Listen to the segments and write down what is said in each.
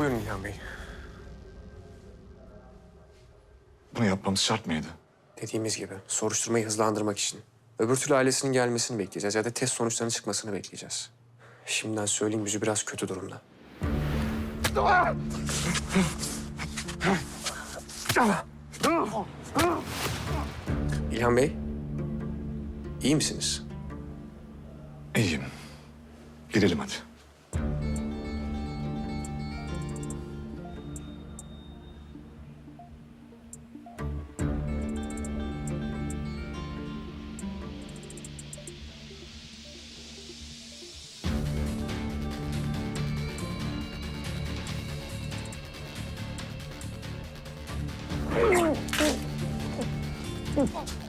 Buyurun İlhan Bey. Bunu yapmamız şart mıydı? Dediğimiz gibi soruşturmayı hızlandırmak için. Öbür türlü ailesinin gelmesini bekleyeceğiz ya da test sonuçlarının çıkmasını bekleyeceğiz. Şimdiden söyleyeyim yüzü biraz kötü durumda. İlhan Bey, iyi misiniz? İyiyim. Girelim hadi. İlhan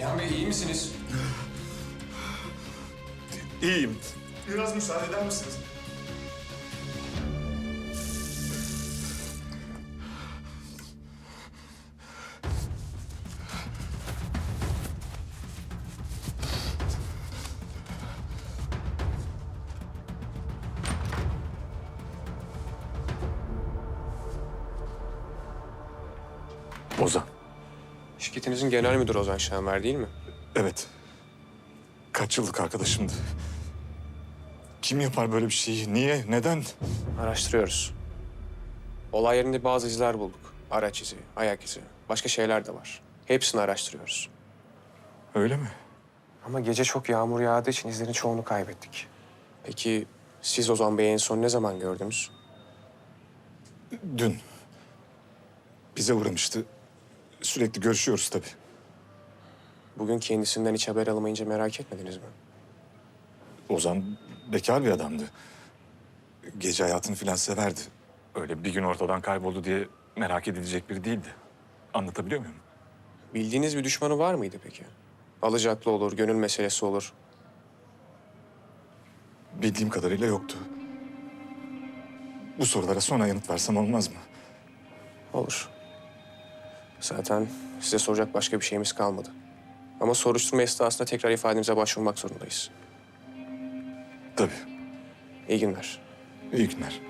İlhan Bey iyi misiniz? İyiyim. Biraz müsaade eder misiniz? Ozan. Şirketinizin genel müdürü Ozan Şenver değil mi? Evet. Kaç yıllık arkadaşımdı. Kim yapar böyle bir şeyi? Niye? Neden? Araştırıyoruz. Olay yerinde bazı izler bulduk. Araç izi, ayak izi, başka şeyler de var. Hepsini araştırıyoruz. Öyle mi? Ama gece çok yağmur yağdığı için izlerin çoğunu kaybettik. Peki siz Ozan Bey'i en son ne zaman gördünüz? Dün. Bize uğramıştı. Sürekli görüşüyoruz tabii. Bugün kendisinden hiç haber alamayınca merak etmediniz mi? Ozan bekar bir adamdı. Gece hayatını filan severdi. Öyle bir gün ortadan kayboldu diye merak edilecek biri değildi. Anlatabiliyor muyum? Bildiğiniz bir düşmanı var mıydı peki? Alacaklı olur, gönül meselesi olur. Bildiğim kadarıyla yoktu. Bu sorulara sonra yanıt versem olmaz mı? Olur. Zaten size soracak başka bir şeyimiz kalmadı. Ama soruşturma esnasında tekrar ifademize başvurmak zorundayız. Tabii. İyi günler. İyi günler.